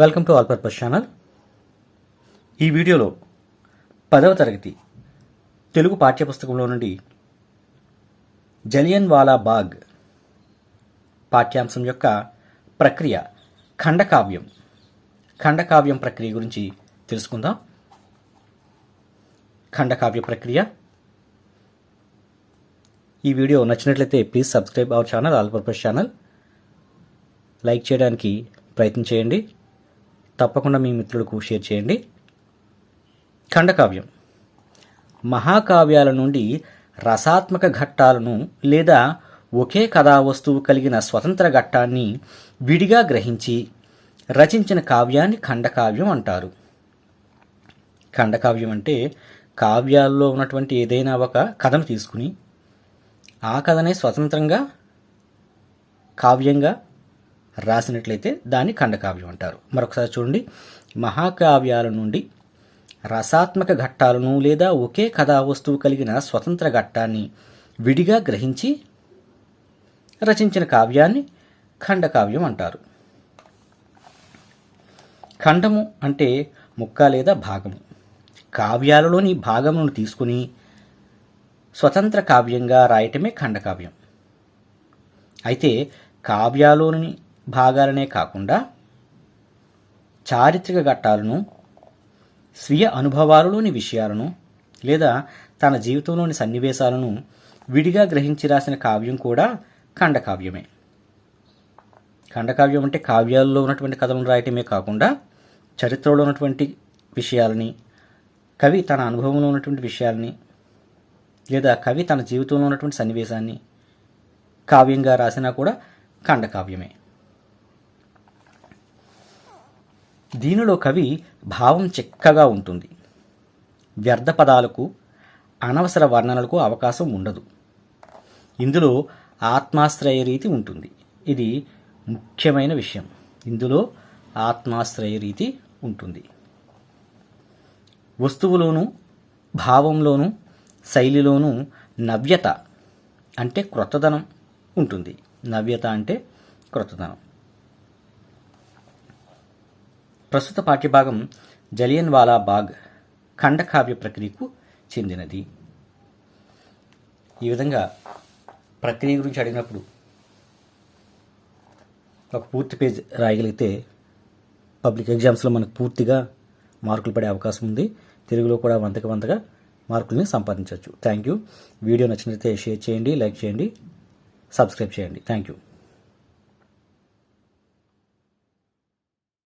Welcome to all purpose channel ఈ వీడియోలో పదవ తరగతి తెలుగు పాఠ్యపుస్తకంలో నుండి జలియన్ వాలా బాగ్ పాఠ్యాంశం యొక్క ప్రక్రియ ఖండకావ్యం. ఖండకావ్యం ప్రక్రియ గురించి తెలుసుకుందాం. ఖండకావ్య ప్రక్రియ. ఈ వీడియో నచ్చినట్లయితే please subscribe our channel all purpose channel like చేయడానికి ప్రయత్నం చేయండి. తప్పకుండా మీ మిత్రులకు షేర్ చేయండి. ఖండకావ్యం. మహాకావ్యాల నుండి రసాత్మక ఘట్టాలను లేదా ఒకే కథా వస్తువు కలిగిన స్వతంత్ర ఘట్టాన్ని విడిగా గ్రహించి రచించిన కావ్యాన్ని ఖండకావ్యం అంటారు. ఖండకావ్యం అంటే కావ్యాల్లో ఉన్నటువంటి ఏదైనా ఒక కథను తీసుకుని ఆ కథనే స్వతంత్రంగా కావ్యంగా రాసినట్లయితే దాన్ని ఖండకావ్యం అంటారు. మరొకసారి చూడండి. మహాకావ్యాల నుండి రసాత్మక ఘట్టాలను లేదా ఒకే కథా వస్తువు కలిగిన స్వతంత్ర ఘట్టాన్ని విడిగా గ్రహించి రచించిన కావ్యాన్ని ఖండకావ్యం అంటారు. ఖండము అంటే ముక్క లేదా భాగము. కావ్యాలలోని భాగమును తీసుకుని స్వతంత్ర కావ్యంగా రాయటమే ఖండకావ్యం. అయితే కావ్యాలోని భాగాలనే కాకుండా చారిత్రక ఘట్టాలను స్వీయ అనుభవాలలోని విషయాలను లేదా తన జీవితంలోని సన్నివేశాలను విడిగా గ్రహించి రాసిన కావ్యం కూడా ఖండకావ్యమే. ఖండకావ్యం అంటే కావ్యాల్లో ఉన్నటువంటి కథలను రాయటమే కాకుండా చరిత్రలో ఉన్నటువంటి విషయాలని కవి తన అనుభవంలో ఉన్నటువంటి విషయాలని లేదా కవి తన జీవితంలో ఉన్నటువంటి సన్నివేశాన్ని కావ్యంగా రాసినా కూడా ఖండకావ్యమే. దీనిలో కవి భావం చిక్కగా ఉంటుంది. వ్యర్థ పదాలకు అనవసర వర్ణనలకు అవకాశం ఉండదు. ఇందులో ఆత్మాశ్రయ రీతి ఉంటుంది. ఇది ముఖ్యమైన విషయం. ఇందులో ఆత్మాశ్రయ రీతి ఉంటుంది. వస్తువులోను భావంలోను శైలిలోనూ నవ్యత అంటే క్రొత్తదనం ఉంటుంది. నవ్యత అంటే క్రొత్తదనం. ప్రస్తుత పాఠ్యభాగం జలియన్వాలా బాగ్ ఖండకావ్య ప్రక్రియకు చెందినది. ఈ విధంగా ప్రక్రియ గురించి అడిగినప్పుడు ఒక పూర్తి పేజ్ రాయగలిగితే పబ్లిక్ ఎగ్జామ్స్లో మనకు పూర్తిగా మార్కులు పడే అవకాశం ఉంది. తెలుగులో కూడా వంతకు వంతగా మార్కుల్ని సంపాదించవచ్చు. Thank you. వీడియో నచ్చినట్లయితే షేర్ చేయండి లైక్ చేయండి సబ్స్క్రైబ్ చేయండి. Thank you.